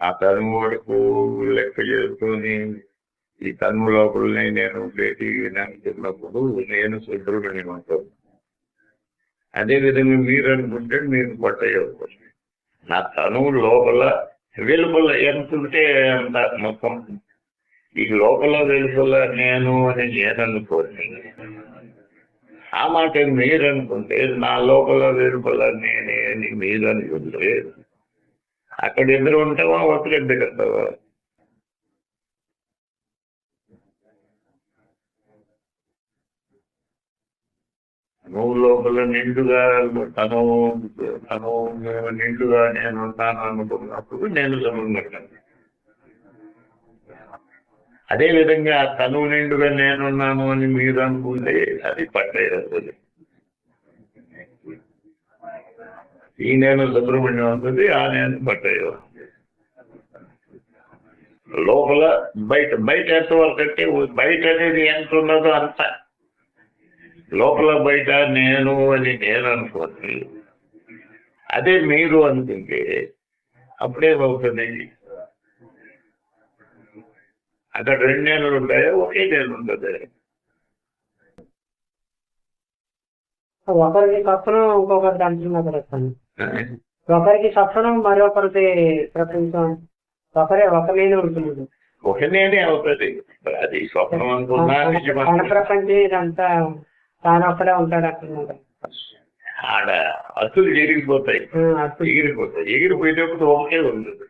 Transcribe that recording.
ఆ తనువు వరకు లెక్క చేసుకుని ఈ తనువు లోపలనే నేను ఉండేది అనుకున్నప్పుడు నేను శుద్ధుడిని ఉంటాను అదే విధంగా మీరు అనుకుంటే మీరు పట్టయ్యవచ్చు నా తనువు లోపల వెలుపల ఎంత ఉంటే అంత మొత్తం. ఈ లోపల వెలుపల నేను అని నేను అనుకోని ఆ మాట మీరు అనుకుంటే నా లోపల వెలుపల నేనే అని మీరు అనుకుంటే అక్కడ ఎదురు ఉంటావా ఒకటి ఎదురు ఉంటావా నువ్వు లోపల నిండుగా తను తను నిండుగా నేను ఉంటాను అనుకున్నప్పుడు నేను సమర్పించాను అదే విధంగా తను నిండుగా నేనున్నాను అని మీరు అనుకుంటే అది పట్టలేదు ఈ నేను సుబ్రహ్మణ్యం ఉంటుంది ఆ నేను పట్టయ్య లోపల బయట బయట ఎంత వరకు అంటే బయట అనేది ఎంత ఉన్నదో అంత. లోపల బయట నేను అని నేను అనుకోండి అదే మీరు అనుకుంటే అప్పుడేమవుతుంది అక్కడ రెండు నెలలు ఉంటాయా? ఒకే నెల ఉంటుంది ఒకరికి స్వప్నం ఇంకొకరికి అంటున్నారు కదా ఒకరికి స్వప్నం మరొకరికి ప్రపంచం ఒకరే ఒక మీద ఉంటుంది ఒక నేనే అవుతుంది అది స్వప్నం అనుకున్నా మన. ప్రపంచం ఇదంతా తాను ఒక్కడే ఉంటాడు అంటున్నారు ఆడ అసలు ఎగిరిపోతాయి. ఎగిరిపోతాయి. ఎగిరిపోయేటప్పుడు ఒకటే ఉంటుంది.